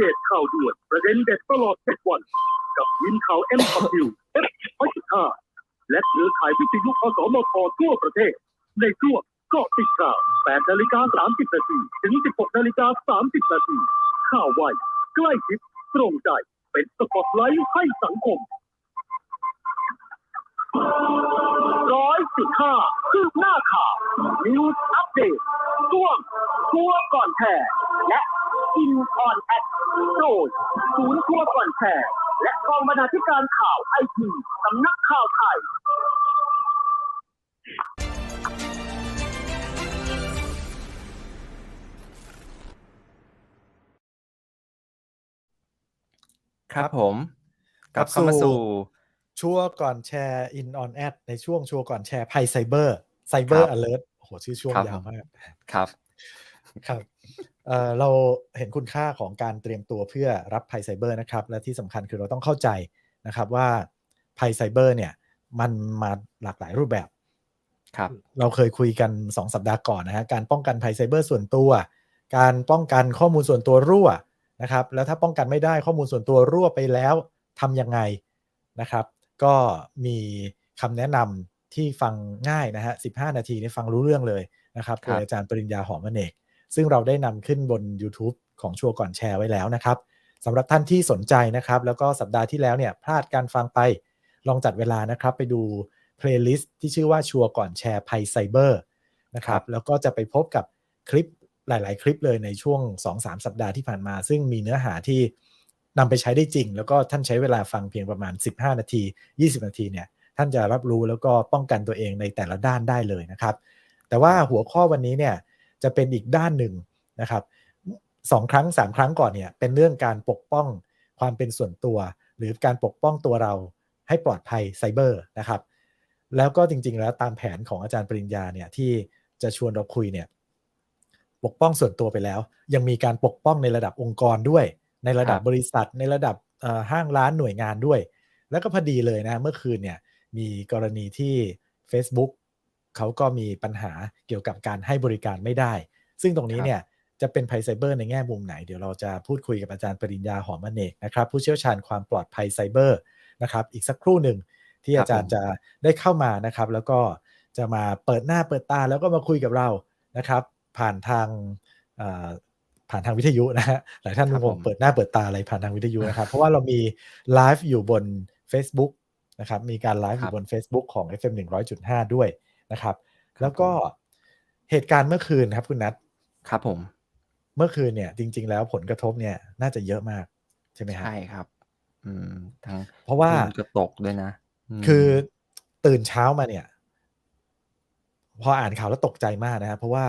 เดตข่าวด่วนประเด็นเด็ดตลอด 7 วัน กับทีมข่าวเอ็มคอมพิวเอฟห้าและเครือข่ายวิทยุอสมททั่วประเทศ ในช่วงเกาะติดข่าว8นาฬิกา30นาทีถึง 16นาฬิกา30นาทีข่าวไวใกล้ชิดตรงใจ เป็นสปอตไลท์ให้สังคมร้อยสิบห้าคืบหน้าข่าวนิวส์อัปเดตช่วงทัวก่อนแชร์และ อินออนแอดโดยศูนย์ทัวร์ก่อนแชร์และกองบรรณาธิการข่าวไอทีสำนักข่าวไทยครับผมกลับเข้ามาสู่ชัวร์ก่อนแชร์ in on ad ในช่วงชัวร์ก่อนแชร์ภัยไซเบอร์ไซเบอครัร์บ alert โอ้โห ชื่อช่วงครับยาวมาก ครับ ครับ เอ่อเราเห็นคุณค่าของการเตรียมตัวเพื่อรับภัยไซเบอร์นะครับ และที่สำคัญคือเราต้องเข้าใจนะครับว่าภัยไซเบอร์เนี่ยมันมาหลากหลายรูปแบบครับเราเคยคุยกัน 2 สัปดาห์ก่อนนะฮะการป้องกันภัยไซเบอร์ส่วนตัว การป้องกันข้อมูลส่วนตัวรั่วนะครับ แล้วถ้าป้องกันไม่ได้ข้อมูลส่วนตัวรั่วไปแล้วทำยังไงนะครับ ก็มีคำแนะนำที่ฟังง่ายนะฮะ15 นาทีนี่ฟังรู้เรื่องเลยนะครับครัโดบยอาจารย์ปริญญาหอมอเนก ซึ่งเราได้นำขึ้นบน YouTube ของชัวร์ก่อนแชร์ไว้แล้วนะครับสำหรับท่านที่สนใจนะครับ แล้วก็สัปดาห์ที่แล้วเนี่ยพลาดการฟังไป ลองจัดเวลานะครับ ไปดูเพลย์ลิสต์ที่ชื่อว่าชัวร์ก่อนแชร์ภัยไซเบอร์นะครับแล้วก็จะไปพบกับคลิปหลาย ๆ คลิปเลยในช่วง 2-3 สัปดาห์ที่ผ่านมา ซึ่งมีเนื้อหาที่นำไปใช้ได้จริง แล้วก็ท่านใช้เวลาฟังเพียงประมาณ 15 นาที 20 นาทีเนี่ยท่านจะรับรู้แล้วก็ป้องกันตัวเองในแต่ละด้านได้เลยนะครับ แต่ว่าหัวข้อวันนี้เนี่ย จะเป็นอีกด้านหนึ่งนะครับสองครั้งสามครั้งก่อนเนี่ยเป็นเรื่องการปกป้องความเป็นส่วนตัว หรือการปกป้องตัวเราให้ปลอดภัยไซเบอร์นะครับแล้วก็จริง ๆ แล้วตามแผนของอาจารย์ปริญญาเนี่ยที่จะชวนเราคุยเนี่ยปกป้องส่วนตัวไปแล้ว ยังมีการปกป้องในระดับองค์กรด้วย ในระดับครับบริษัทในระดับเอ่อห้างร้านหน่วยงานด้วย แล้วก็พอดีเลยนะเมื่อคืนเนี่ยมีกรณีที่ Facebook เขาก็มีปัญหาเกี่ยวกับการให้บริการไม่ได้ ซึ่งตรงนี้ครับเนี่ยจะเป็นภัยไซเบอร์ในแง่มุมไหน เดี๋ยวเราจะพูดคุยกับอาจารย์ปริญญาหอมอเนกนะครับผู้เชี่ยวชาญความปลอดภัยไซเบอร์นะครับอีกสักครู่หนึ่งที่ครับอาจารย์ผมจะได้เข้ามานะครับ แล้วก็จะมาเปิดหน้าเปิดตาแล้วก็มาคุยกับเรานะครับ ผ่านทางเอ่อผ่านทางวิทยุนะฮะหลายท่านครับคงผมเปิดหน้าเปิดตาอะไรผ่านทางวิทยุนะครับ เพราะว่าเรามีไลฟ์อยู่บน Facebook นะครับมีการไลฟ์อยู่บน Facebook ของ FM 100.5 ด้วย นะครับ แล้วก็เหตุการณ์เมื่อคืนครับคุณนัทครับผม เมื่อคืนเนี่ยจริง ๆ แล้วผลกระทบเนี่ยน่าจะเยอะมากใช่ไหมฮะใช่ครับ อืมทั้งเพราะว่าหุ้นก็ตกด้วยนะมคือตื่นเช้ามาเนี่ย พออ่านข่าวแล้วตกใจมากนะครับเพราะว่า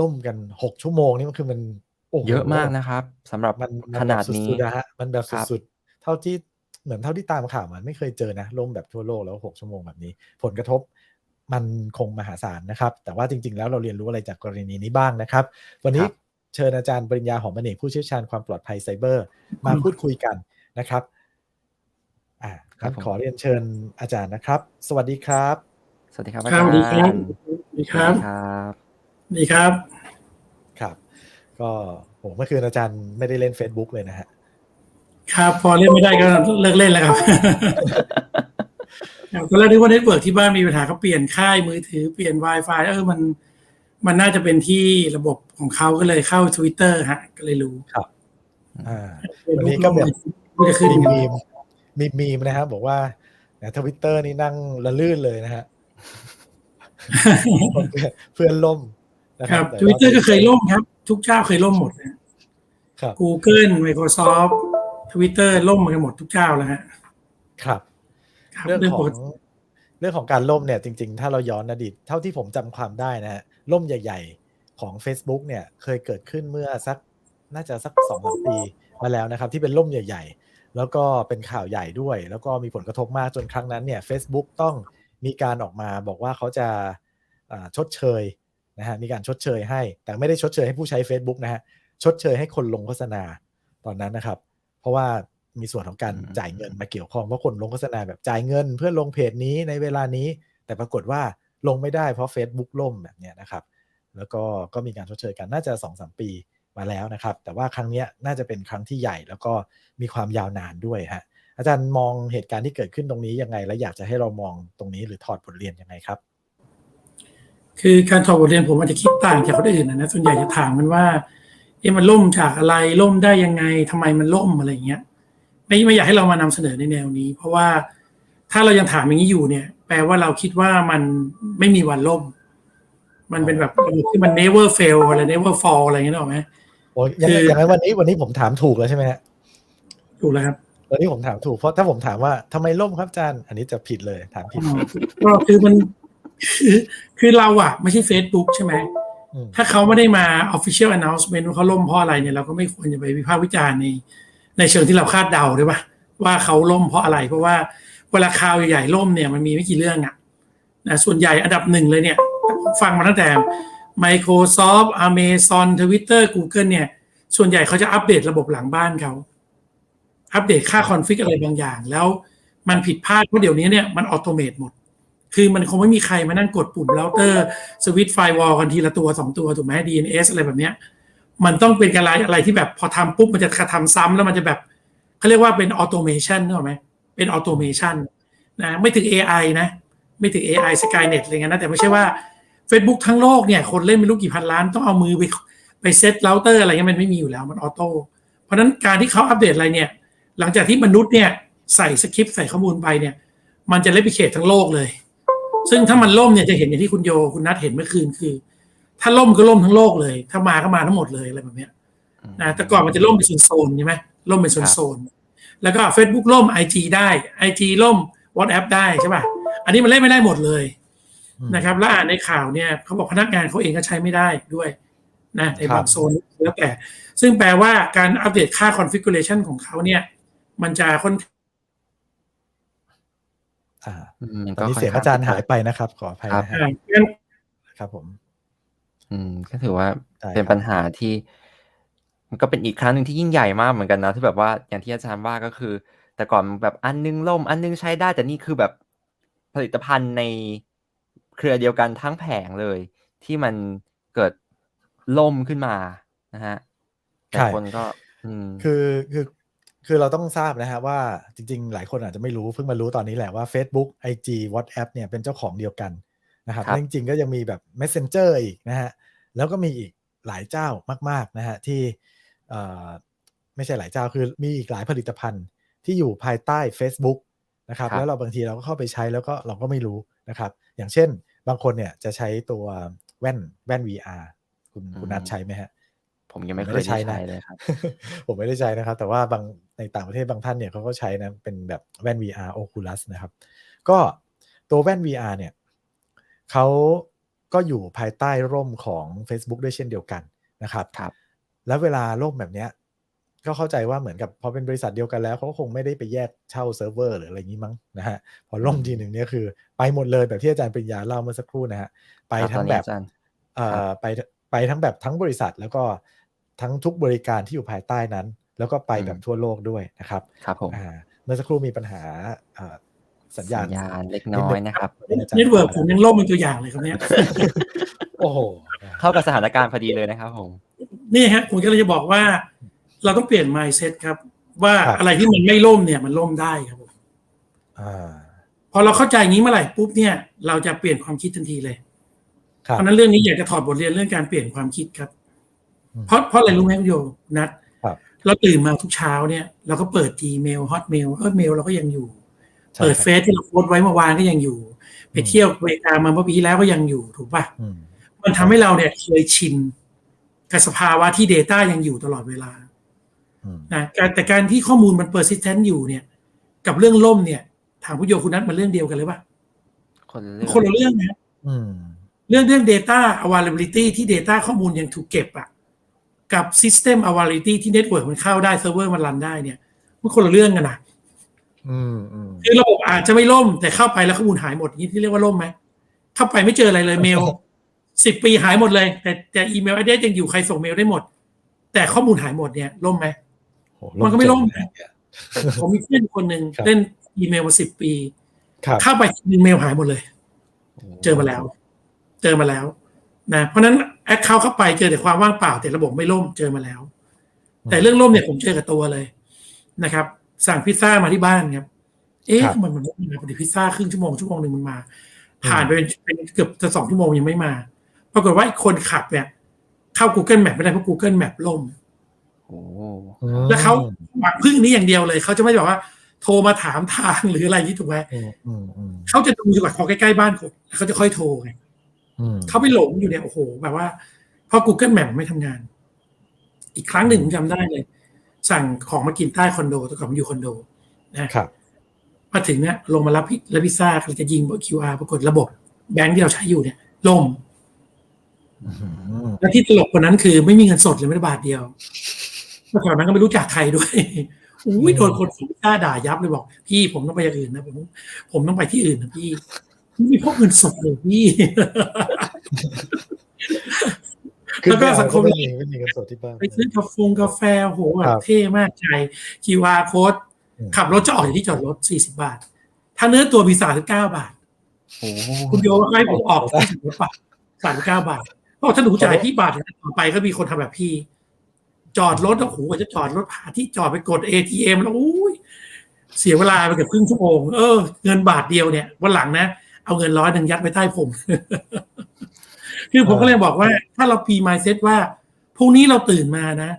ล่มกันหกชั่วโมงนี่มันคือมันโอ้โหเยอะมากนะครับสำหรับมันมัขแบบนาดนี้สุดๆนะฮะมันแบบครับสุดๆเท่าที่เหมือนเท่าที่ตามข่าวมันไม่เคยเจอนะล่มแบบทั่วโลกแล้วหกชั่วโมงแบบนี้ ผลกระทบ มันคงมหาศาลนะครับ แต่ว่าจริง ๆ แล้วเราเรียนรู้อะไรจากกรณีนี้บ้างนะครับ วันนี้ครับเชิญอาจารย์ปริญญาหอมอเนกผู้เชี่ยวชาญความปลอดภัยไซเบอร์ มาพูดคุยกันนะครับอ่างั้นขอเรียนเชิญอาจารย์นะครับ สวัสดีครับ สวัสดีครับคอารัจาบรย์สวัสดีครับสวัสดีสควัรัสบดีครับสวัสดีครับครับ ก็โหเมื่อคืนอาจารย์ไม่ได้เล่น Facebook เลยนะฮะครับ พอเล่นไม่ได้ก็เลิกเล่นแล้วครับ ครับตอนแรกนึกว่าเน็ตเวิร์กที่บ้านมีปัญหาเขาเปลี่ยนค่ายมือถือเปลี่ยน Wi-Fi เออมัน มันน่าจะเป็นที่ระบบของเขาก็เลยเข้า Twitter ฮะ ก็เลยรู้อ่าวันนี้ก็แบบไม่ได้ขึ้นมีกันมีมมีมีมนะครับบอกว่าทวิตเตอร์นี่นั่งละลื่นเลยนะฮะเพื่อนล่มนะคครัรับบแต่ทวิตเตอร์ก็เคยล่มครับ ทุกเจ้าเคยล่มหมดนะครับ Google Microsoft Twitter ล่มกันหมดทุกเจ้าแล้วฮะ ครับครับ เรื่องเรื่องขปองกติเรื่องของการล่มเนี่ยจริง ๆ ถ้าเราย้อนอดีตเท่าที่ผมจำความได้นะฮะล่มใหญ่ ๆ ของ Facebook เนี่ยเคยเกิดขึ้นเมื่อสักน่าจะสักสองสามปีมาแล้วนะครับ ที่เป็นล่มใหญ่ ๆ แล้วก็เป็นข่าวใหญ่ด้วย แล้วก็มีผลกระทบมากจนครั้งนั้นเนี่ย Facebook ต้องมีการออกมาบอกว่าเขาจะอ่าชดเชยนะฮะมีการชดเชยให้ แต่ไม่ได้ชดเชยให้ผู้ใช้ Facebook นะฮะชดเชยให้คนลงโฆษณาตอนนั้นนะครับ เพราะว่า มีส่วนของการอืมจ่ายเงินมาเกี่ยวข้องเพราะคนลงโฆษณาแบบจ่ายเงิน เพื่อลงเพจนี้ในเวลานี้ แต่ปรากฏว่าลงไม่ได้เพราะ Facebook ล่มแบบเนี้ยนะครับ แล้วก็ก็มีการชดเชยกันน่าจะ2อสปีมาแล้วนะครับ แต่ว่าครั้งเนี้ยน่าจะเป็นครั้งที่ใหญ่แล้วก็มีความยาวนานด้วยฮะอาจารย์มองเหตุการณ์ที่เกิดขึ้นตรงนี้ยังไง และอยากจะให้เรามองตรงนี้หรือถอดบทเรียนยังไงครับ คือการถอดบทเรียนผมอาจจะคิดต่างจากคนอื่นนะนะส่วนใหญ่จะถามมันว่าเอ๊ะมันล่มจากอะไรล่มได้ยังไงทำไมมันล่มอะไรอย่างเงี้ย ไม่ไม่อยากให้เรามานำเสนอในแนวนี้ เพราะว่าถ้าเรายังถามอย่างนี้อยู่เนี่ย แปลว่าเราคิดว่ามันไม่มีวันล่ม มันเป็นแบบระบบที่มัน never fail อะไร never fall อะไรอย่างเงี้ยหรอกไหมโอ้ยยังคืออย่างนั้นวันนี้วันนี้ผมถามถูกแล้วใช่ไหมฮะถูกแล้วครับวันนี้ผมถามถูกเพราะถ้าผมถามว่าทำไมล่มครับอาจารย์อันนี้จะผิดเลยถามผิดก็คือมันคือคือเราอะไม่ใช่ Facebook ใช่ไหมอืมถ้าเขาไม่ได้มา official announcement ว่าเขาล่มเพราะอะไรเนี่ยเราก็ไม่ควรจะไปวิพากษ์วิจารณ์ใน ในเชิงที่เราคาดเดาด้วยป่ะว่าเขาล่มเพราะอะไร เพราะว่าเวลาข่าวใหญ่ๆล่มเนี่ยมันมีไม่กี่เรื่องอะนะส่วนใหญ่อันดับหนึ่งเลยเนี่ย ฟังมาตั้งแต่ Microsoft Amazon Twitter Google เนี่ย ส่วนใหญ่เขาจะอัปเดตระบบหลังบ้านเขาอัปเดตค่าคอนฟิกอะไรบางอย่าง แล้วมันผิดพลาดเพราะเดี๋ยวนี้เนี่ยมันออโตเมตหมด คือมันคงไม่มีใครมานั่งกดปุ่มเราเตอร์สวิตช์ไฟวอลกันทีละตัวสองตัวถูกไหม DNS อะไรแบบเนี้ย มันต้องเป็นการอะไรที่แบบพอทำปุ๊บมันจะกระทำซ้ำแล้วมันจะแบบเขาเรียกว่าเป็นออโตเมชันใช่ไหมเป็นออโตเมชันนะไม่ถึง AI นะ ไม่ถึง AI Skynet อะไรเงี้ยนะ แต่ไม่ใช่ว่า Facebook ทั้งโลกเนี่ย คนเล่นไม่รู้กี่พันล้าน ต้องเอามือไปไปเซตเราเตอร์อะไรเงี้ยมันไม่มีอยู่แล้วมันออโต้เพราะฉะนั้นการที่เขาอัปเดตอะไรเนี่ย หลังจากที่มนุษย์เนี่ยใส่สคริปต์ใส่ข้อมูลไปเนี่ย มันจะเลพิเคททั้งโลกเลย ซึ่งถ้ามันล่มเนี่ยจะเห็นอย่างที่คุณโยคุณนัทเห็นเมื่อคืนคือ ถ้าล่มก็ล่มทั้งโลกเลย ถ้ามาก็มาทั้งหมดเลยอะไรแบบเนี้ยนะแต่ก่อนมันจะล่มเป็นโซนๆใช่ไหมล่มเป็นโซนๆแล้วก็ Facebook ล่ม IG ได้ IG ล่ม WhatsApp ได้ใช่ป่ะอันนี้มันเล่นไม่ได้หมดเลยอืมนะครับ แล้วอ่านในข่าวเนี่ยเขาบอกพนักงานเขาเองก็ใช้ไม่ได้ด้วยนะในครับบางโซนแล้วแต่ ซึ่งแปลว่าการอัปเดตค่า configuration ของเขาเนี่ย มันจะค่อนอ่าอืมมันตอนนี้ค่เสียงข้อาจารย์หายไปนะครับ ขออภัยครับนะฮะอ่างั้นครับผม อืม ก็ถือว่าได้เป็นครับปัญหาที่ มันก็เป็นอีกครั้งหนึ่งที่ยิ่งใหญ่มากเหมือนกันนะที่แบบว่าอย่างที่อาจารย์ว่า ก็คือ แต่ก่อนแบบอันนึงล่ม อันนึงใช้ได้ แต่นี่คือแบบผลิตภัณฑ์ในเครือเดียวกันทั้งแผงเลย ที่มันเกิดล่มขึ้นมานะฮะแต่ใช่คนก็ อืม คือ คือ คือเราต้องทราบนะฮะว่า จริง ๆ หลายคนอาจจะไม่รู้ เพิ่งมารู้ตอนนี้แหละว่า Facebook IG WhatsApp เนี่ยเป็นเจ้าของเดียวกัน นะครับครับและจริงๆก็ยังมีแบบ Messenger อีกนะฮะแล้วก็มีอีกหลายเจ้ามากๆนะฮะที่เอ่อไม่ใช่หลายเจ้าคือมีอีกหลายผลิตภัณฑ์ที่อยู่ภายใต้ Facebook นะครับครับแล้วเราบางทีเราก็เข้าไปใช้แล้วก็เราก็ไม่รู้นะครับ อย่างเช่นบางคนเนี่ยจะใช้ตัวแว่นแว่น VR คุณคุณนัทใช้ไหมฮะผมยังไม่ผมเคไม่ยได้ได้ใช้ใช้นะเลยครับ ผมไม่ได้ใช้นะครับ แต่ว่าบางในต่างประเทศบางท่านเนี่ยเขาก็ใช้นะเป็นแบบแว่น VR Oculus นะครับ ก็ตัวแว่น VR เนี่ย เขาก็อยู่ภายใต้ร่มของ Facebook ด้วยเช่นเดียวกันนะครับครับ แล้วเวลาล่มแบบเนี้ยก็เข้าใจว่าเหมือนกับพอเป็นบริษัทเดียวกันแล้วเขาก็คงไม่ได้ไปแยกเช่าเซิร์ฟเวอร์หรืออะไรอย่างนี้มั้งนะฮะพอล่มทีหนึ่งเนี่ยคือ ไปหมดเลยแบบที่อาจารย์ปริญญาเล่าเมื่อสักครู่นะฮะไปครับทั้ตองนแบนี้บอาจารย์เอ่ครัอบไปไปทั้งแบบทั้งบริษัทแล้วก็ทั้งทุกบริการที่อยู่ภายใต้นั้น แล้วก็ไปอืมแบบทั่วโลกด้วยนะครับครับผมอ่าเมื่อสักครู่มีปัญหาอ่า สัญญาณสัญญาณเล็กน้อยนะครับดงอาจารย์เน็ตเวิร์กผมยังล่มเป็นตัวอย่างเลยครับเนี่ยโอ้โหเข้ากับสถานการณ์พอดีเลยนะครับผมนี่ฮะผมก็เลยจะบอกว่า เราต้องเปลี่ยน mindset ครับ ว่าครับอะไรที่มันไม่ล่มเนี่ยมันล่มได้ครับผมอ่าพอเราเข้าใจอย่างนี้เมื่อไหร่ปุ๊บเนี่ย เราจะเปลี่ยนความคิดทันทีเลยครับเพราะฉะนั้นเรื่องนี้อยากจะถอดบทเรียนเรื่องการเปลี่ยนความคิดครับอืมเพราะเพราะอะไรรู้ไหมคุณโยนัดครับเราตื่นมาทุกเช้าเนี่ย เราก็เปิด Gmail Hotmail เออเมลเราก็ยังอยู่ใช่ เปิดครับเฟซที่เราโพสต์ไว้เมื่อวานก็ยังอยู่ ไปเที่ยวอเมริกามาเมื่อปีที่แล้วก็ยังอยู่ถูกป่ะอืมมันทำให้เราเนี่ยเคยชินกับสภาวะที่ Data ยังอยู่ตลอดเวลาอืมนะการแต่การที่ข้อมูลมัน persistent อยู่เนี่ย กับเรื่องล่มเนี่ยถามผู้โยคุณนัทมันเรื่องเดียวกันเลยป่ะคนละเรื่องคนละเรื่องนะอืมเรื่องเรื่อง data availability ที่ data ข้อมูลยังถูกเก็บอะกับ system availability ที่ network มันเข้าได้ server มันรันได้เนี่ยมันคนละเรื่องกันนะอืมอืม คือระบบอาจจะไม่ล่ม แต่เข้าไปแล้วข้อมูลหายหมดนี่ที่เรียกว่าล่มไหมเข้าไปไม่เจออะไรเลยเมลสิบปีหายหมดเลย แต่แต่อีเมลไอเดยังอยู่ใครส่งเมลได้หมด แต่ข้อมูลหายหมดเนี่ยล่มไหมโหมันก็ไม่ล่มเจ๋งเลยผมมีเพื่อนคนหนึ่งครับเล่นอีเมลมาสิบปีครับเข้าไปหนึ่งเมลหายหมดเลยโอ้เจอมาแล้ว เจอมาแล้วนะเพราะฉะนั้นแอคเคาท์เข้าไปเจอแต่ความว่างเปล่าแต่ระบบไม่ล่มเจอมาแล้ว แต่เรื่องล่มเนี่ยผมเจอกับตัวเลยนะครับ สั่งพิซซ่ามาที่บ้านครับ เอ๊ะครับทำไมมันไม่มาพอดีพิซซ่าครึ่งชั่วโมงชั่วโมงหนึ่งมันมา ผ่านไปเป็นเป็นเกือบจะสองชั่วโมงยังไม่มา ปรากฏว่าไอ้คนขับเนี่ย เข้า Google Map ไม่ได้เพราะ Google Map ล่มโอ้อืมแล้วเขาหวังพึ่งนี้อย่างเดียวเลย เขาจะไม่แบบว่า โทรมาถามทางหรืออะไรที่ถูกไหมอืมอืมอืมเขาจะดูอยู่กับพอใกล้ๆบ้านผมแล้วเขาจะค่อยโทรไงอืมเขาไปหลงอยู่เนี่ยโอ้โห แบบว่าเพราะ Google Map ไม่ทำงาน อีกครั้งหนึ่งผมจำได้เลย สั่งของมากินใต้คอนโดแต่ก่อนผมอยู่คอนโดนะครับมาถึงเนี่ยลงมารับพิรับพิซซ่ากำลังจะยิงบน QR ปรากฏระบบแบงค์ที่เราใช้อยู่เนี่ยล่มอืมและที่ตลกกว่านั้นคือไม่มีเงินสดเลยไม่ได้บาทเดียวเมื่อก่อนนั้นก็ไม่รู้จักใครด้วยอุ้ยโดนคนส่งพิซซ่าด่ายับเลยบอก พี่ผมต้องไปอย่างอื่นนะผมผมต้องไปที่อื่นนะพี่ไม่มีพวกเงินสดเลยพี่คือ แล้วก็สังคมไม่มีไม่มีเงินสดที่บ้านไปซื้อกาแฟกาแฟโอ้โหแบครับบเท่มากใจ QR code อืมขับรถจะออกจากที่จอดรถ40บาท ถ้าเนื้อตัวมี39บาทโอ้คุณโยให้ผมออกที่สิบบาท39บาทเพราะถ้าหนูจ่ายพี่บาทต่อไปก็มีคนทำแบบพี่ จอดรถโอ้โหกว่าจะจอดรถหาที่จอดไปกด ATM แล้วอุ้ยเสียเวลาไปเกือบครึ่งชั่วโมงเออเงินบาทเดียวเนี่ยวันหลังนะเอาเงินร้อยหนึ่งยัดไว้ใต้ผม คือผมก็เลยบอกว่า ถ้าเราปีมายเซ็ตว่าพรุ่งนี้เราตื่นมานะ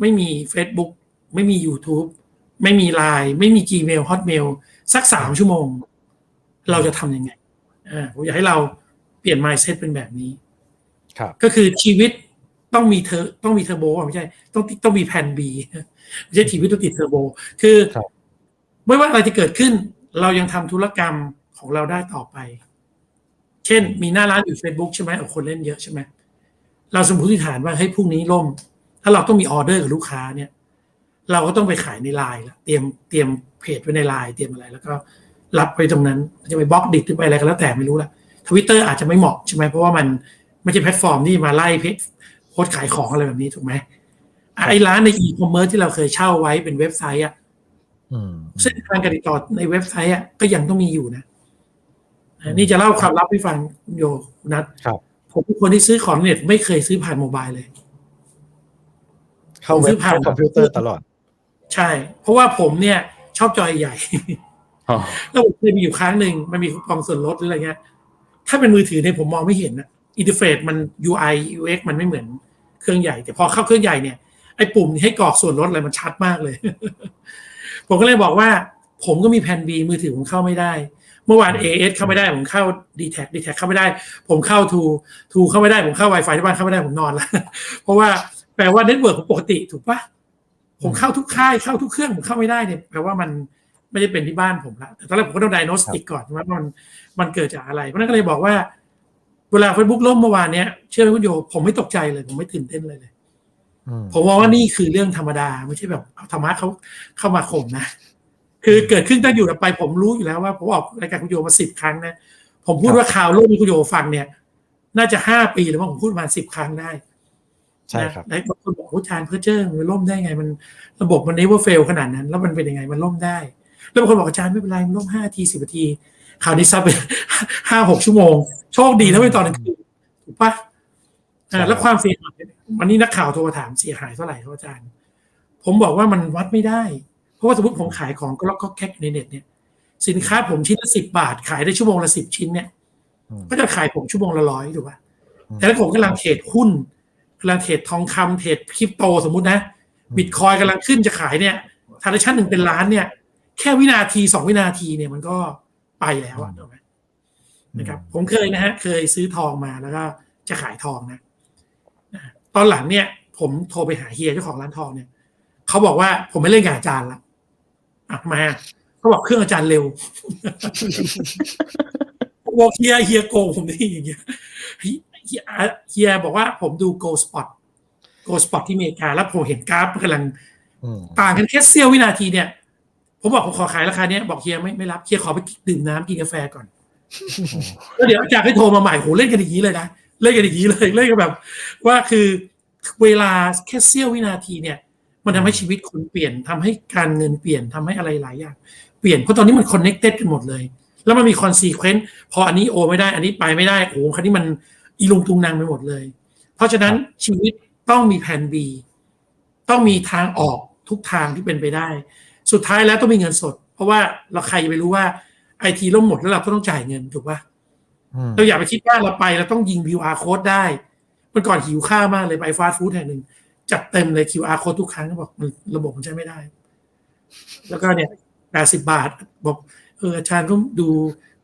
ไม่มี Facebook ไม่มี YouTube ไม่มี Line ไม่มี Gmail Hotmail สักสามชั่วโมง เราจะทำยังไงอ่าผมอยากให้เราเปลี่ยน mindset เป็นแบบนี้ ครับ ก็คือชีวิตต้องมีเธอต้องมีเทอร์โบอะไม่ใช่ ต้องต้องมีแผน B ไม่ใช่ชีวิตต้องติดเทอร์โบ คือครับไม่ว่าอะไรจะเกิดขึ้น เรายังทำธุรกรรมของเราได้ต่อไป เช่น มีหน้าร้านอยู่ Facebook ใช่ไหมเอาคนเล่นเยอะใช่ไหมเราสมมติฐานว่าเฮ้ยพรุ่งนี้ล่ม ถ้าเราต้องมีออเดอร์กับลูกค้าเนี่ย เราก็ต้องไปขายในไลน์ละเตรียมเตรียมเพจไว้ในไลน์เตรียมอะไรแล้วก็รับไปตรงนั้นจะไปบล็อกดิหรือไปอะไรก็แล้วแต่ไม่รู้ละทวิตเตอร์อาจจะไม่เหมาะใช่ไหมเพราะว่ามันไม่ใช่แพลตฟอร์มที่มาไล่เพจโพสต์ขายของอะไรแบบนี้ถูกไหมอะไอ้ร้านในอีคอมเมิร์ซที่เราเคยเช่าไว้เป็นเว็บไซต์อะอืมเส้นทางการติดต่อในเว็บไซต์อะก็ยังต้องมีอยู่นะอะ นี่จะเล่าความลับให้ฟังคุณโยคุณนัทครับผมเป็นคนที่ซื้อของเน็ตไม่เคยซื้อผ่านโมบายเลย เข้าเว็ซื้บอผ่านเข้าคอมพิวเตอร์ตลอด ใช่ เพราะว่าผมเนี่ย ชอบจอยใหญ่อ๋อแล้วผมเคยมีอยู่ครั้งหนึ่งมันมีคูปองส่วนลดหรืออะไรเงี้ย ถ้าเป็นมือถือเนี่ยผมมองไม่เห็นนะอินเทอร์เฟซมัน UI UX มันไม่เหมือนเครื่องใหญ่ แต่พอเข้าเครื่องใหญ่เนี่ยไอ้ปุ่มให้กรอกส่วนลดอะไรมันชัดมากเลย ผมก็เลยบอกว่า ผมก็มีแผ่น B มือถือผมเข้าไม่ได้ เมื่อวาน AS เข้าไม่ได้ผมเข้า d t แท็ d t แท็เข้าไม่ได้ ผมเข้า t ู t ูเข้าไม่ได้ผมเข้า Wi-Fi ที่บ้านเข้าไม่ได้ผมนอนละเพราะว่าแปลว่าเน็ตเวิร์กผมปกติถูกปะผมเข้าทุกค่ายเข้าทุกเครื่องผมเข้าไม่ได้เนี่ยแปลว่ามันไม่ได้เป็นที่บ้านผมละแต่ตอนแรกผมก็ต้องไดโนสติกก่อนว่ามันมันเกิดจากอะไร เพราะฉะนั้นก็เลยบอกว่า เวลา Facebook ล่มเมื่อวานเนี้ยเชื่อไหมคุณโยผมไม่ตกใจเลย ผมไม่ตื่นเต้นเลยเลยอืมผมมองว่านี่คือเรื่องธรรมดา ไม่ใช่แบบเอาธรรมะเขาเข้ามาข่มนะ คือเกิดขึ้นตั้งอยู่ต่อไปผมรู้อยู่แล้วว่าผมออกรายการคุณโยมาสิบครั้งนะ ผมพูดว่าข่าวโลกที่คุณโยฟังเนี่ย น่าจะห้าปีแล้วมั้งผมพูดมาสิบครั้งได้ใช่ครับนะแล้วบางคนบอกโอ้อาจารย์เพื่อเจิ้งมันล่มได้ไงมันระบบมัน never fail ขนาดนั้น แล้วมันเป็นยังไงมันล่มได้ แล้วบางคนบอกอาจารย์ไม่เป็นไรมันล่มห้าทีสิบนาทีข่าวนี้ซับไปห้าหกชั่วโมง โชคดีถ้าไม่ตอนกลางคืนถูกปะอ่าแล้วความเสียหายวันนี้นักข่าวโทรมาถามเสียหายเท่าไหร่ครับอาจารย์ ผมบอกว่ามันวัดไม่ได้ เพราะว่าสมมติผมขายของก็ล็อกก็แคกในเน็ตเนี่ย สินค้าผมชิ้นละสิบบาท ขายได้ชั่วโมงละสิบชิ้นเนี่ยอืมก็จะขายผมชั่วโมงละร้อยถูกป่ะอืมแต่ถ้าผมกำลังเทรดหุ้นกำลังเทรดทองคำเทรดคริปโตสมมุตินะบิตคอยกำลังขึ้นจะขายเนี่ยทาร์ชั่นหนึ่งเป็นล้านเนี่ย แค่วินาทีสองวินาทีเนี่ยมันก็ไปแล้วอะถูกไหมนะครับ ผมเคยนะฮะ เคยซื้อทองมาแล้วก็จะขายทองนะนะตอนหลังเนี่ย ผมโทรไปหาเฮียเจ้าของร้านทองเนี่ยเขาบอกว่าผมไม่เล่นกับอาจารย์ละ อะทำไมาเขาบอกเครื่องอาจารย์เร็วบอกเฮียเฮียโกงผมนี่อย่างเงี้ยเฮียเฮียเฮียบอกว่าผมดู Go Spot Go Spot ที่อเมริกา แล้วผมเห็นกราฟมันกำลังอืมต่างกันแค่เสี้ยววินาทีเนี่ย ผมบอกผมขอขายราคาเนี้ยบอกเฮียไม่ไม่รับเฮียขอไปดื่มน้ำกินกาแฟก่อนแล้วเดี๋ยวอาจารย์ให้โทรมาใหม่โหเล่นกันอย่างนี้เลยนะเล่นกันอย่างนี้เลยเล่นกันแบบ ว่าคือเวลาแค่เสี้ยววินาทีเนี่ย มันทำให้ชีวิตคนเปลี่ยนทำให้การเงินเปลี่ยนทำให้อะไรหลายอย่างเปลี่ยนเพราะตอนนี้มันคอนเน็กเต็ดกันหมดเลย แล้วมันมีคอนซีเควนต์พออันนี้โอไม่ได้ อันนี้ไปไม่ได้โอ้โหคันนี้มันอีลุงตุงนางไปหมดเลย เพราะฉะนั้นชีวิตต้องมีแผน B ต้องมีทางออกทุกทางที่เป็นไปได้ สุดท้ายแล้วต้องมีเงินสด เพราะว่าเราใครจะไปรู้ว่าไอทีล่มหมดแล้วเราก็ต้องจ่ายเงินถูกปะอืมเราอย่าไปคิดว่าเราไปเราต้องยิง QR code ได้เมื่อก่อนหิวข้าวมากเลยไปฟาสต์ฟู้ดแห่งหนึ่ง จัดเต็มเลย QR code ทุกครั้งก็บอกมันระบบมันใช้ไม่ได้ แล้วก็เนี่ยแปดสิบาท บอกเอออาจารย์ก็ดู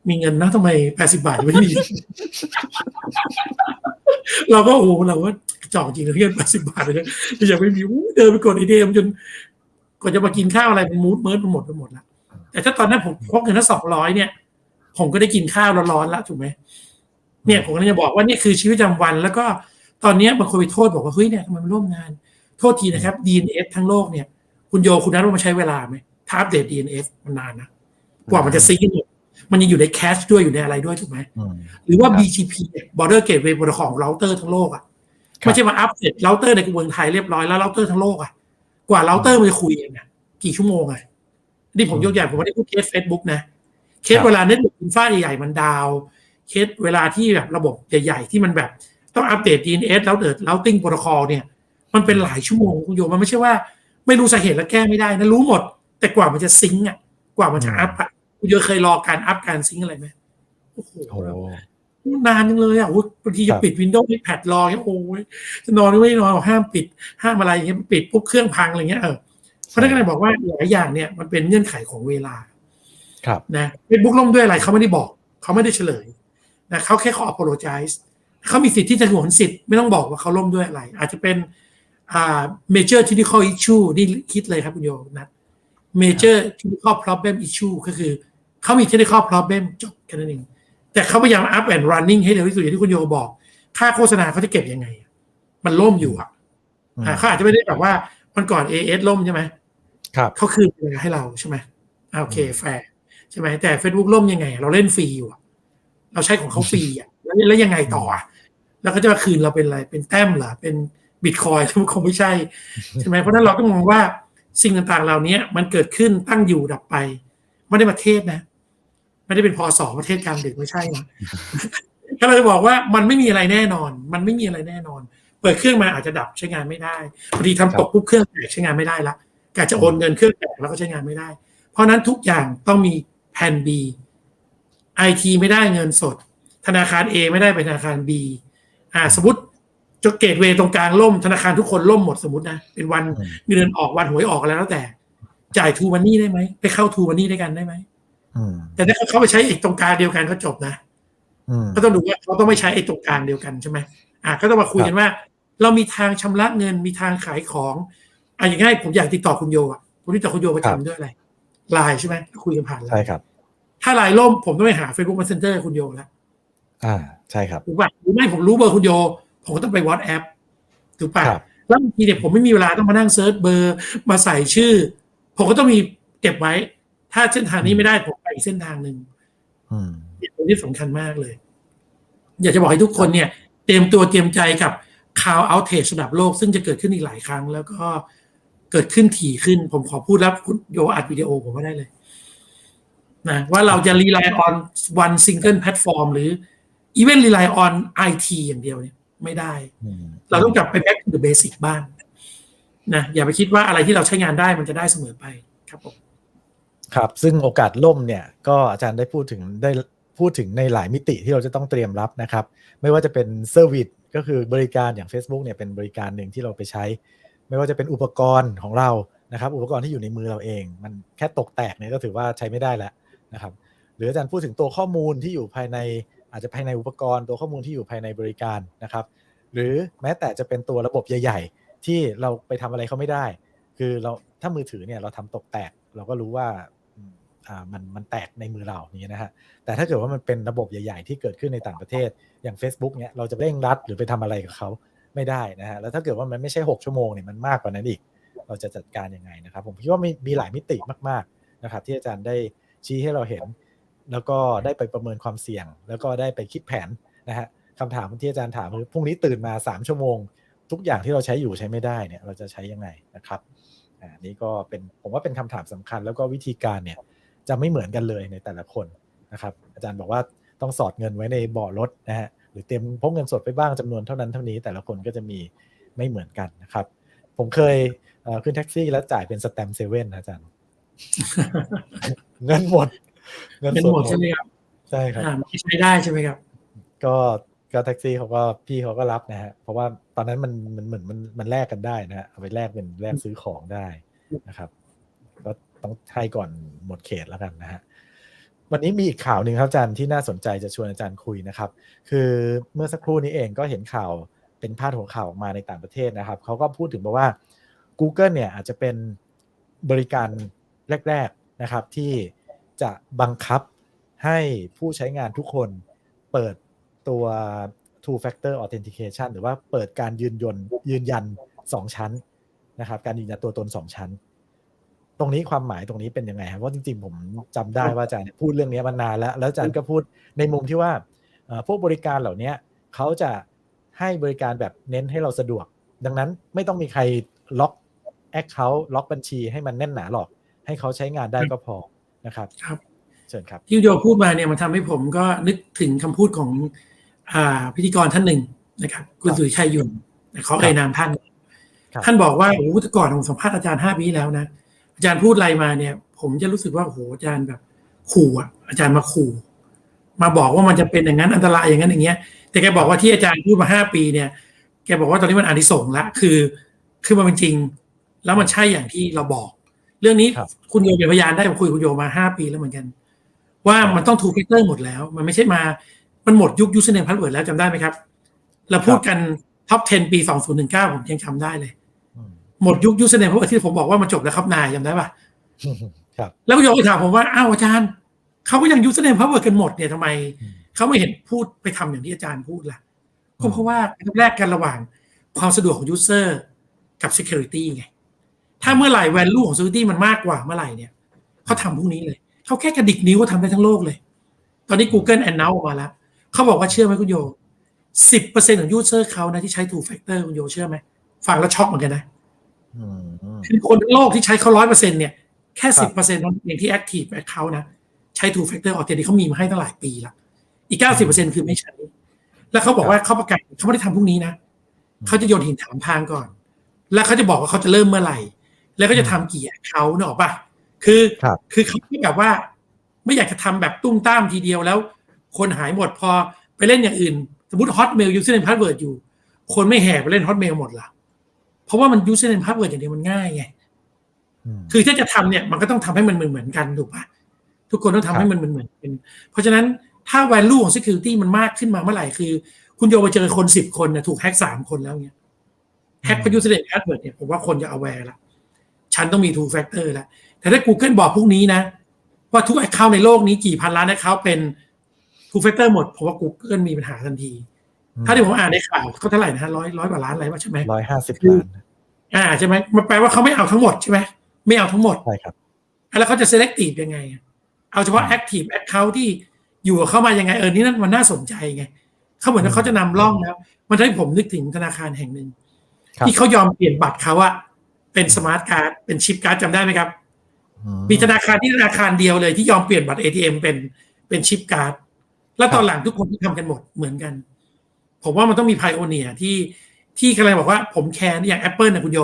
มีเงินนะทำไมแปดสิบาทไม่มี เราก็โอ้เราว่าจองจริงเลยเงินแปดสิบาทเลยยังไม่มีเดินไปกดไอเดียมจนกว่าจะมากินข้าวอะไรมันมูดเมิร์ดไปหมดไปหมดละแต่ถ้าตอนนั้นผมพกเงินทั้งสองร้อยเนี่ย ผมก็ได้กินข้าวร้อนๆแล้วถูกไหมเนี่ยผมก็เลยจะบอกว่านี่คือชีวิตประจำวันแล้วก็ ตอนเนี้ยบางคนไปโทษบอกว่าเฮ้ยเนี่ยทำไมมันร่วมงาน โทษทีนะครับ DNF ทั้งโลกเนี่ย คุณโยคุณนัทว่ามันใช้เวลาไหมถ้าอัปเดต DNF มันนานนะกว่ามันจะซิงค์เนี่ยมันยังอยู่ในแคชด้วยอยู่ในอะไรด้วยถูกไหมอืมหรือว่าครับ BGP เนี่ย Border Gateway Protocol ของเราเตอร์ทั้งโลกอะครับไม่ใช่มาอัปเดตเราเตอร์ในเมืองไทยเรียบร้อยแล้วเราเตอร์ทั้งโลกอะกว่าเราเตอร์มันจะคุยเองอะกี่ชั่วโมงอะนี่ผมยกอย่างผมไม่ได้พูดเคส Facebook นะเคสเวลาเน็ตเวิร์กอินฟาใหญ่ๆมันดาว เคสเวลาที่แบบระบบใหญ่ ๆ ที่มันแบบ ต้องอัปเดต DNS แล้วเดิด routing protocol เนี่ยมันเป็นหลายชั่วโมงคุณโยมมันไม่ใช่ว่า ไม่รู้สาเหตุแล้วแก้ไม่ได้นะรู้หมด แต่กว่ามันจะซิงก์อะกว่ามันจะอัพอะคุณโยเคยรอการอัพการซิงก์อะไรไหมโอ้โหโอ้โหนานจังเลยอะโอ้ยบางทีครัจะบปิดวินโดว์ให้แพดรอเงี้ยโอ้ยจะนอนก็ไม่ได้นอนบอกห้ามปิดห้ามอะไรอย่างเงี้ยปิดปุ๊บเครื่องพังอะไรเงี้ยเออเพราะนั่นก็เลยบอกว่าหลายอย่างเนี่ยมันเป็นเงื่อนไขของเวลา ครับนะเฟซบุ๊กล่มด้วยอะไรเขาไม่ได้บอก เขาไม่ได้เฉลยนะเขาแค่ขอ apologize เขามีสิทธิ์ที่จะหวนสิทธิ์ไม่ต้องบอกว่าเขาล่มด้วยอะไร อาจจะเป็นอ่า major technical issue นี่คิดเลยครับคุณโยนัท major technical problem issue ก็คือเขามี technical problem จบแค่นั้นเองแต่เขาพยายาม up and running ให้เร็วที่สุดอย่างที่คุณโยบอก ค่าโฆษณาเขาจะเก็บยังไง มันล่มอยู่อะอืมอ่าเขาอาจจะไม่ได้แบบว่ามันก่อน AS ล่มใช่ไหมครับเขาคืนเงินให้เราใช่ไหมอ่าโอเคแฟร์ใช่ไหมแต่ Facebook ล่มยังไง เราเล่นฟรีอยู่อะเราใช้ของเขาฟรีอะแล้วแล้วยังไงต่ออะ แล้วก็จะมาคืนเราเป็นอะไรเป็นแต้มเหรอเป็นบิตคอยมันคงไม่ใช่ใช่ไหมเพราะฉะนั้นเราต้องมองว่าสิ่งต่างๆเหล่านี้มันเกิดขึ้นตั้งอยู่ดับไป ไม่ได้ประเทศนะ ไม่ได้เป็นพอสอประเทศกลางดึกไม่ใช่นะก็เลยบอกว่ามันไม่มีอะไรแน่นอน มันไม่มีอะไรแน่นอน เปิดเครื่องมาอาจจะดับใช้งานไม่ได้พอดีทำตกปุ๊บเครื่องแตกใช้งานไม่ได้ละกาจะโอนเงินเครื่องแตกแล้วก็ใช้งานไม่ได้ เพราะฉะนั้นทุกอย่างต้องมีแผน B ไอทีไม่ได้เงินสด ธนาคาร A ไม่ได้ไปธนาคาร B อ่าสมมติจเกตเวย์ตรงกลางล่มธนาคารทุกคนล่มหมดสมมตินะเป็นวันอืมเงินเดือนออกวันหวยออกอะไรแล้วแต่ จ่ายทูมันนี่ได้ไหมไปเข้าทูมันนี่ด้วยกันได้ไหมอืมแต่ถ้าเขาไปใช้ไอ้ตรงกลางเดียวกันก็จบนะอืมก็ต้องดูว่าเขาต้องไม่ใช้ไอ้ตรงกลางเดียวกันใช่ไหมอะก็ต้องมาคุยกันว่า เรามีทางชำระเงินมีทางขายของอะอย่างง่ายผมอยากติดต่อคุณโยอะผมติดต่อคุณโยประครับจำด้วยอะไรไลน์ใช่ไหมคุยกันผ่านไลใช่น์ครับ ถ้าไลน์ล่มผมต้องไปหา Facebook Messenger คุณโยแล้ว อ่าใช่ครับถูกป่ะหรือไม่ผมรู้เบอร์คุณโย ผมก็ต้องไป WhatsApp ถูกป่ะครับแล้วบางทีเนี่ยผมไม่มีเวลาต้องมานั่งเซิร์ชเบอร์มาใส่ชื่อ ผมก็ต้องมีเก็บไว้ ถ้าเส้นทางนี้ไม่ได้ผมไปอีกเส้นทางหนึ่งอืมเนี่ยตรงนี้สำคัญมากเลย อยากจะบอกให้ทุกคนเนี่ย เตรียมตัวเตรียมใจกับข่าวเอาเทจระดับโลก ซึ่งจะเกิดขึ้นอีกหลายครั้ง แล้วก็เกิดขึ้นถี่ขึ้น ผมขอพูดแล้วคุณโยอัดวิดีโอผมก็ได้เลยนะว่าเราจะ rely on one single platform หรือ even rely on IT อย่างเดียวเนี่ยไม่ได้อืมเราต้องกลับไป back to the basic บ้างนะอย่าไปคิดว่าอะไรที่เราใช้งานได้มันจะได้เสมอไปครับผมครับ ซึ่งโอกาสล่มเนี่ยก็อาจารย์ได้พูดถึงได้พูดถึงในหลายมิติที่เราจะต้องเตรียมรับนะครับ ไม่ว่าจะเป็นเซอร์วิสก็คือบริการอย่าง Facebook เนี่ยเป็นบริการหนึ่งที่เราไปใช้ ไม่ว่าจะเป็นอุปกรณ์ของเรานะครับ อุปกรณ์ที่อยู่ในมือเราเอง มันแค่ตกแตกเนี่ยก็ถือว่าใช้ไม่ได้แล้วนะครับ หรืออาจารย์พูดถึงตัวข้อมูลที่อยู่ภายใน อาจจะภายในอุปกรณ์ตัวข้อมูลที่อยู่ภายในบริการนะครับ หรือแม้แต่จะเป็นตัวระบบใหญ่ ๆ ที่เราไปทำอะไรเขาไม่ได้ คือเราถ้ามือถือเนี่ยเราทำตกแตก เราก็รู้ว่าอ่ามันมันแตกในมือเราอย่างเงี้นะฮะแต่ถ้าเกิดว่ามันเป็นระบบใหญ่ ๆ ที่เกิดขึ้นในต่างประเทศอย่าง Facebook เนี่ยเราจะเร่งรัดหรือไปทำอะไรกับเขาไม่ได้นะฮะแล้วถ้าเกิดว่ามันไม่ใช่ 6 ชั่วโมงเนี่ยมันมากกว่านั้นอีก เราจะจัดการยังไงนะครับ ผมคิดว่ามีมีหลายมิติมากๆนะครับ ที่อาจารย์ได้ชี้ให้เราเห็น แล้วก็ได้ไปประเมินความเสี่ยง แล้วก็ได้ไปคิดแผนนะฮะคำถามที่อาจารย์ถามคือพรุ่งนี้ตื่นมา 3 ชั่วโมง ทุกอย่างที่เราใช้อยู่ใช้ไม่ได้เนี่ยเราจะใช้ยังไงนะครับอ่านี่ก็เป็นผมว่าเป็นคำถามสำคัญ แล้วก็วิธีการเนี่ยจะไม่เหมือนกันเลยในแต่ละคนนะครับอาจารย์บอกว่าต้องสอดเงินไว้ในบ่อรถนะฮะหรือเตรียมพกเงินสดไปบ้างจำนวนเท่านั้นเท่านี้แต่ละคนก็จะมีไม่เหมือนกันนะครับ ผมเคยขึ้นแท็กซี่แล้วจ่ายเป็นสแตมเซเว่นนะอาจารย์ เงินหมด เงินเป็นสดหมดใช่ไหมครับใช่ครับ อ่าไม่ใช้ได้ใช่ไหมครับ ก็ก็แท็กซี่เขาก็พี่เขาก็รับนะฮะ เพราะว่าตอนนั้นมันมันเหมือนมันมันแลกกันได้นะฮะเอาไปแลกเป็นแลกซื้อของได้นะครับ ก็ต้องให้ก่อนหมดเขตแล้วกันนะฮะวันนี้มีอีกข่าวหนึ่งครับอาจารย์ที่น่าสนใจจะชวนอาจารย์คุยนะครับ คือเมื่อสักครู่นี้เองก็เห็นข่าวเป็นพาดหัวข่าวออกมาในต่างประเทศนะครับเขาก็พูดถึงบอกว่า Google เนี่ยอาจจะเป็นบริการแรก ๆนะครับที่ จะบังคับให้ผู้ใช้งานทุกคนเปิดตัว two factor authentication หรือว่าเปิดการยืนยนยืนยัน 2 ชั้นนะครับ การยืนยันตัวตน 2 ชั้น ตรงนี้ความหมายตรงนี้เป็นยังไงครับเพราะจริงๆ ผมจำได้ว่าอาจารย์พูดเรื่องนี้มานานแล้ว แล้วอาจารย์ก็พูดในมุมที่ว่าพวกบริการเหล่านี้เขาจะให้บริการแบบเน้นให้เราสะดวก ดังนั้นไม่ต้องมีใครล็อกแอคเคาท์ล็อกบัญชีให้มันแน่นหนาหรอก ให้เขาใช้งานได้ก็พอ นะครับครับเชิญครับที่โยพูดมาเนี่ยมันทำให้ผมก็นึกถึงคำพูดของอ่าพิธีกรท่านหนึ่งนะครับ คุณครับสุริชัยยุนเขาเอ่ยนามท่านครับท่านบอกว่าโอ้โหแต่ก่อนผมสัมภาษณ์อาจารย์ห้าปีที่แล้วนะอาจารย์พูดอะไรมาเนี่ย ผมจะรู้สึกว่าโอ้โหอาจารย์แบบขู่อะอาจารย์มาขู่ มาบอกว่ามันจะเป็นอย่างนั้นอันตรายอย่างนั้นอย่างเงี้ย แต่แกบอกว่าที่อาจารย์พูดมาห้าปีเนี่ย แกบอกว่าตอนนี้มันอานิสงส์ละคือ คือมันเป็นจริง แล้วมันใช่อย่างที่เราบอก เรื่องนี้ครับคุณโยเป็นพยานได้ผมคุยกับคุณโยมาห้าปีแล้วเหมือนกัน ว่ามันต้องทูเฟกเตอร์หมดแล้ว มันไม่ใช่มา มันหมดยุคยูสเนมพัสเวิร์ดแล้วจำได้ไหมครับ เราพูดกันท็อป 10 ปี 2019 ผมยังจำได้เลยอืมหมดยุคยูสเนมพัสเวิร์ดที่ผมบอกว่ามันจบแล้วครับนายจำได้ปะครับ แล้วคุณโยก็ถามผมว่าอ้าวอาจารย์เขาก็ยังยูสเนมพัสเวิร์ดกันหมดเนี่ยทำไมอืมเขาไม่เห็นพูดไปทำอย่างที่อาจารย์พูดล่ะอืก็มเพราะว่าแรกกันระหว่างความสะดวกของยูเซอร์กับ security ไง ถ้าเมื่อไหร่ value ของ security มันมากกว่าเมื่อไหร่เนี่ยเขาทำพวกนี้เลย เขาแค่กระดิกนิ้วก็ทำได้ทั้งโลกเลย ตอนนี้ Google announce ออกมาแล้ว เขาบอกว่าเชื่อไหมคุณโยสิบเปอร์เซ็นของยูเซอร์เขานะที่ใช้ two factor คุณโยเชื่อไหมฟังแล้วช็อกเหมือนกันนะอืมคือคนทั้งโลกที่ใช้เขาร้อยเปอร์เซ็นเนี่ยแค่ครัสิบบเปอร์เซ็นต์นั้นเองที่ active account นะใช้ two factor authentication เขามีมาให้ตั้งหลายปีละอีกเก้าสิบเปอร์เซ็นคือไม่ใช้ แล้วเขาบอกว่าเขาประกาศเขาไม่ได้ทำพวกนี้นะเขาจะโยนหินถามทางก่อน แล้วเขาจะบอกว่าเขาจะเริ่มเมื่อไหร่ แล้วก็จะทำกี่เขาเนกอะปะคือครับคือเขาไม่แบบว่า ไม่อยากจะทำแบบตุ้มตามทีเดียวแล้ว คนหายหมดพอไปเล่นอย่างอื่น สมมติฮอตเมลยูสเนมพาสเวิร์ดอยู่ คนไม่แห่ไปเล่นฮอตเมลหมดละเพราะว่ามันยูสเนมพาสเวิร์ดอย่างเดียวมันง่ายไงมคือถ้าจะทำเนี่ยมันก็ต้องทำให้มันเหมือนเหมือนๆกันถูกปะทุกคนต้องทำให้มันเหมือนเหมือนๆกันเพราะฉะนั้นถ้า value ของ security มันมากขึ้นมาเมื่อไหร่คือ คุณโยไปเจอคนสิบคนนะถูกแฮกสามคนแล้วเนี่ยแฮกพยูสเดนแอดเวิร์ดเนี่ยผมว่าคนจะ aware ละ ฉันต้องมี two factor แล้ว แต่ถ้า Google บอกพวกนี้นะ ว่าทุก account ในโลกนี้กี่พันล้าน account เป็น two factor หมดผมว่า Google มีปัญหาทันที ถ้าที่ผมอ่านในข่าวเขาเท่าไหร่นะร้อยร้อยกว่าล้านอะไรวะใช่ไหมร้อยห้าสิบล้านอ่าใช่ไหมมันแปลว่าเขาไม่เอาทั้งหมดใช่ไหมไม่เอาทั้งหมดใช่ครับแล้วเขาจะ selective ยังไงอะเอาเฉพาะ active account ที่อยู่กับเข้ามายังไงเออนี่นั่นมันน่าสนใจไงเขาเหมือนว่าเขาจะนำร่องแล้ว มันทำให้ผมนึกถึงธนาคารแห่งหนึ่งครับที่เขายอมเปลี่ยนบัตรเขาอะ เป็นสมาร์ทการ์ดเป็นชิปการ์ดจำได้ไหมครับอืมีธนาคารที่ธนาคารเดียวเลยที่ยอมเปลี่ยนบัตร ATM เป็นเป็นชิปการ์ดแล้วตอนหลังทุกคนที่ทำกันหมดเหมือนกัน ผมว่ามันต้องมีไพโอเนียที่ที่กำลังบอกว่าผมแคร์อย่าง Apple นะคุณโย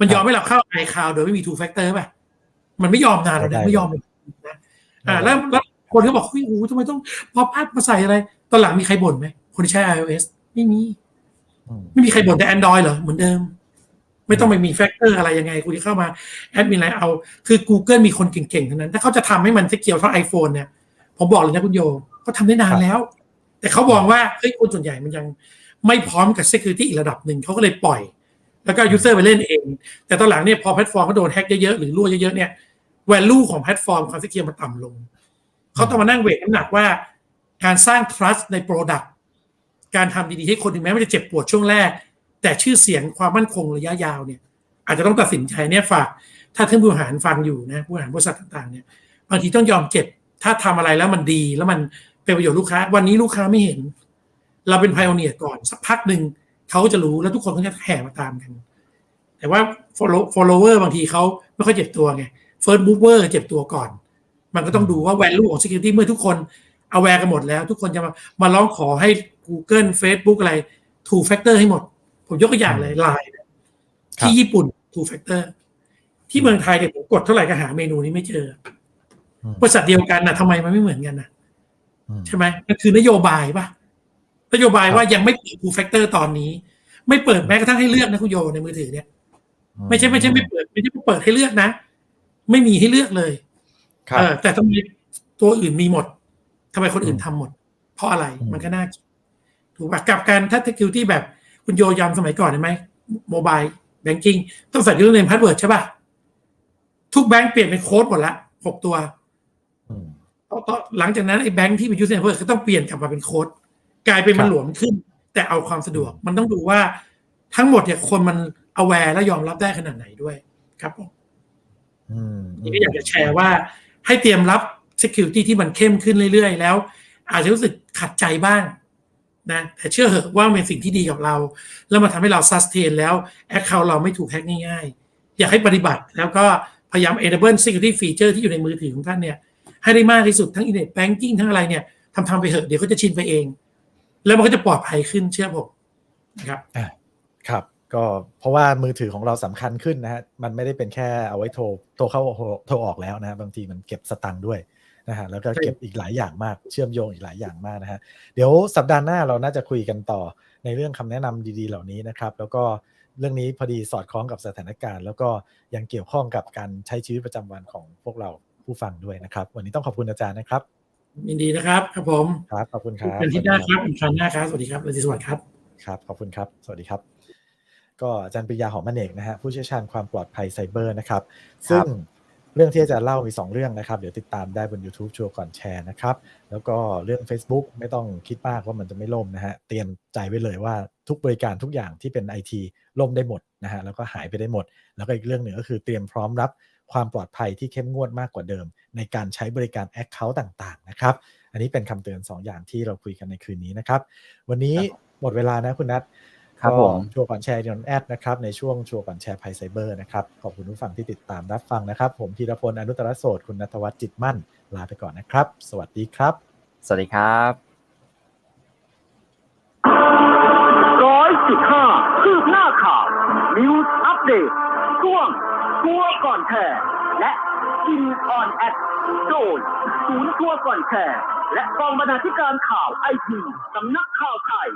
มันยอมให้เราเข้า iCloud โดยไม่มี two factor ป่ะมันไม่ยอมนานแล้วนะไม่ยอมเลยนะอ่าแล้วแล้วคนก็บอกเฮ้ยโอ้โหทำไมต้องพอพัดมาใส่อะไร ตอนหลังมีใครบ่นไหมคนที่ใช้ iOS ไม่มีอืมไม่มีใครบ่นแต่ Android เหรอเหมือนเดิม ไม่ต้องไปมีแฟกเตอร์อะไรยังไงคุณที่เข้ามาแอดมินอะไรเอา คือ Google มีคนเก่งๆทั้งนั้น ถ้าเขาจะทำให้มันเกียวเท่า iPhone เนี่ย ผมบอกเลยนะคุณโยเขาทำได้นานแล้ว แต่เขาบอกว่าเฮ้ยคนส่วนใหญ่มันยังไม่พร้อมกับ Security อีกระดับหนึ่งเขาก็เลยปล่อย แล้วก็ user ไปเล่นเอง แต่ตอนหลังเนี่ยพอแพลตฟอร์มเขาโดนแฮ็กเยอะๆหรือรั่วเยอะๆเนี่ย value ของแพลตฟอร์มความ secure มันต่ำลงเขาต้องมานั่งเวทน้ำหนักว่า การสร้าง trust ใน product การทำดีๆให้คนถึงแม้มันจะเจ็บปวดช่วงแรก แต่ชื่อเสียงความมั่นคงระยะยาวเนี่ยอาจจะต้องตัดสินใจเนี่ยฝากถ้าท่านผู้บริหารฟังอยู่นะผู้บริหารบริษัทต่างๆเนี่ยบางทีต้องยอมเจ็บถ้าทำอะไรแล้วมันดีแล้วมันเป็นประโยชน์ลูกค้า วันนี้ลูกค้าไม่เห็น เราเป็นไพโอเนียก่อนสักพักหนึ่งเขาก็จะรู้แล้วทุกคนก็จะแห่มาตามกัน แต่ว่า follow follower บางทีเขาไม่ค่อยเจ็บตัวไง first mover เจ็บตัวก่อน มันก็ต้องดูว่า value ของ security เมื่อทุกคน aware กันหมดแล้ว ทุกคนจะมามาร้องขอให้ Google Facebook อะไร two factor ให้หมด ผมยกตัวอย่างเลยไลน์ที่ญี่ปุ่น two factor ที่เมืองไทยเนี่ยผมกดเท่าไหร่ก็หาเมนูนี้ไม่เจออืมบริษัทเดียวกันนะทำไมมันไม่เหมือนกันนะอืมใช่ไหมมันคือนโยบายปะนโยบายว่ายังไม่เปิด two factor ตอนนี้ ไม่เปิดแม้กระทั่งให้เลือกนะคุณโยในมือถือเนี่ย ไม่ใช่ไม่ใช่ไม่เปิด ไม่ใช่เปิดให้เลือกนะ ไม่มีให้เลือกเลยครับเออแต่ทำไมตัวอื่นมีหมดทำไมคนอื่นทำหมด เพราะอะไรอืมมันก็น่าคิดถูกปะกับการถ้า security แบบ คุณโยยำสมัยก่อนเห็นไหมโมบายแบงกิ้งต้องใส่ยูเนมพาสเวิร์ดใช่ป่ะ ทุกแบงก์เปลี่ยนเป็นโค้ดหมดละหกตัวอืมต่อต่อหลังจากนั้นไอ้แบงก์ที่เป็นยูเนมพาสเวิร์ดก็ต้องเปลี่ยนกลับมาเป็นโค้ดกลายเป็นครัมันบหลวมขึ้น แต่เอาความสะดวก มันต้องดูว่าทั้งหมดเนี่ยคนมัน aware และยอมรับได้ขนาดไหนด้วยครับผมอืมนี่ก็อยากจะแชร์ว่า ให้เตรียมรับ Security ที่มันเข้มขึ้นเรื่อยๆ แล้ว อาจจะรู้สึกขัดใจบ้าง นะแต่เชื่อเหอะว่ามันเป็นสิ่งที่ดีกับเรา แล้วมันทำให้เรา sustain แล้ว Account เราไม่ถูกแฮกง่ายๆ อยากให้ปฏิบัติแล้วก็พยายาม enable security feature ที่อยู่ในมือถือของท่านเนี่ยให้ได้มากที่สุดทั้ง internet banking ทั้งอะไรเนี่ยทำทำไปเหอะเดี๋ยวเขาจะชินไปเอง แล้วมันก็จะปลอดภัยขึ้นเชื่อผมนะครับครับก็เพราะว่ามือถือของเราสำคัญขึ้นนะฮะมันไม่ได้เป็นแค่เอาไว้โทรโทรเข้าโทรออกแล้วนะฮะบางทีมันเก็บสตังค์ด้วย นะฮะแล้วก็เก็บอีกหลายอย่างมากเชื่อมโยงอีกหลายอย่างมากนะฮะเดี๋ยวสัปดาห์หน้าเราน่าจะคุยกันต่อในเรื่องคำแนะนำดีๆ เหล่านี้นะครับ แล้วก็เรื่องนี้พอดีสอดคล้องกับสถานการณ์ แล้วก็ยังเกี่ยวข้องกับการใช้ชีวิตประจำวันของพวกเราผู้ฟังด้วยนะครับ วันนี้ต้องขอบคุณอาจารย์นะครับยินดีนะครับครับผมครับขอบคุณครับเป็นที่หน้าครับอีกครั้งหน้าครับสวัสดีครับราตรีสวัสดิ์ครับครับขอบคุณครับสวัสดีครับ ก็อาจารย์ปริยาหอมมเนกนะฮะผู้เชี่ยวชาญความปลอดภัยไซเบอร์นะครับ ซึ่ง เรื่องที่อาจารย์เล่ามี 2 เรื่องนะครับ เดี๋ยวติดตามได้บน YouTube ชัวร์ก่อนแชร์นะครับ แล้วก็เรื่อง Facebook ไม่ต้องคิดมากว่ามันจะไม่ล่มนะฮะ เตรียมใจไว้เลยว่าทุกบริการทุกอย่างที่เป็น IT ล่มได้หมดนะฮะ แล้วก็หายไปได้หมด แล้วก็อีกเรื่องหนึ่งก็คือเตรียมพร้อมรับความปลอดภัยที่เข้มงวดมากกว่าเดิม ในการใช้บริการ Account ต่างๆนะครับ อันนี้เป็นคำเตือน 2 อย่างที่เราคุยกันในคืนนี้นะครับ วันนี้หมดเวลานะคุณนัท ครับก็ผมชัวร์ก่อนแชร์ดอนแอดนะครับในช่วงชัวร์ก่อนแชร์ภัยไซเบอร์นะครับ ขอบคุณผู้ฟังที่ติดตามรับฟังนะครับ ผมพีรพลอนุตตรโสดคุณนัทวัฒน์จิตมั่น ลาไปก่อนนะครับ สวัสดีครับ สวัสดีครับร้อยจุดห้าคืบหน้าข่าว News Update ช่วงทัวร์ก่อนแชร์และกินออนแอดโดยศูนย์ทัวร์ก่อนแชร์และกองบรรณาธิการข่าวไอทีสำนักข่าวไทย